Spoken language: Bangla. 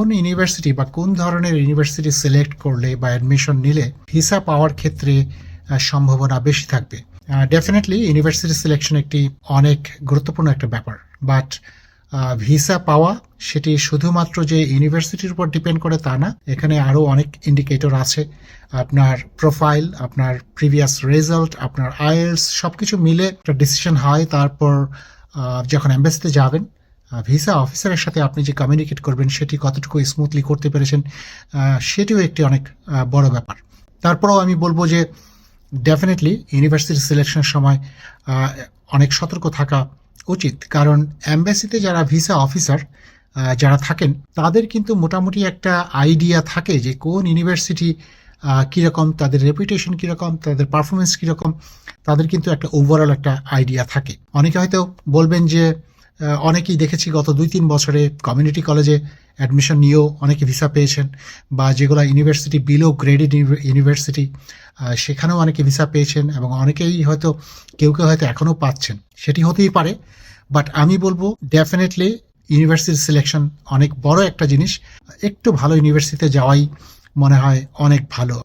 কোন ইউনিভার্সিটি বা কোন ধরনের ইউনিভার্সিটি সিলেক্ট করলে বা অ্যাডমিশন নিলে ভিসা পাওয়ার ক্ষেত্রে সম্ভাবনা বেশি থাকবে? ডেফিনেটলি ইউনিভার্সিটি সিলেকশন একটি অনেক গুরুত্বপূর্ণ একটা ব্যাপার। বাট ভিসা পাওয়া সেটি শুধুমাত্র যে ইউনিভার্সিটির উপর ডিপেন্ড করে তা না, এখানে আরও অনেক ইন্ডিকেটর আছে। আপনার প্রোফাইল আপনার প্রিভিয়াস রেজাল্ট আপনার আইএলস সব কিছু মিলে একটা ডিসিশন হয়। তারপর যখন অ্যাম্বাসিতে যাবেন ভিসা অফিসারের সাথে আপনি যে কমিউনিকেট করবেন, সেটি কতটুকু স্মুথলি করতে পেরেছেন সেটিও একটি অনেক বড় ব্যাপার। তারপরেও আমি বলব যে ডেফিনেটলি ইউনিভার্সিটি সিলেকশনের সময় অনেক সতর্ক থাকা উচিত। কারণ অ্যাম্বাসিতে যারা ভিসা অফিসার যারা থাকেন, তাদের কিন্তু মোটামুটি একটা আইডিয়া থাকে যে, কোন ইউনিভার্সিটি কীরকম, তাদের রেপুটেশন কীরকম, তাদের পারফরমেন্স কীরকম, তাদের কিন্তু একটা ওভারঅল একটা আইডিয়া থাকে। অনেকে হয়তো বলবেন যে অনেকেই দেখেছি গত দুই তিন বছরে কমিউনিটি কলেজে অ্যাডমিশন নিয়েও অনেকে ভিসা পেয়েছেন বা যেগুলো ইউনিভার্সিটি বিলো গ্রেডেড ইউনিভার্সিটি সেখানেও অনেকে ভিসা পেয়েছেন এবং অনেকেই হয়তো কেউ কেউ হয়তো এখনও পাচ্ছেন। সেটি হতেই পারে বাট আমি বলব ডেফিনেটলি ইউনিভার্সিটি সিলেকশন অনেক বড় একটা জিনিস। একটু ভালো ইউনিভার্সিটিতে যাওয়াই মনে হয় অনেক ভালো।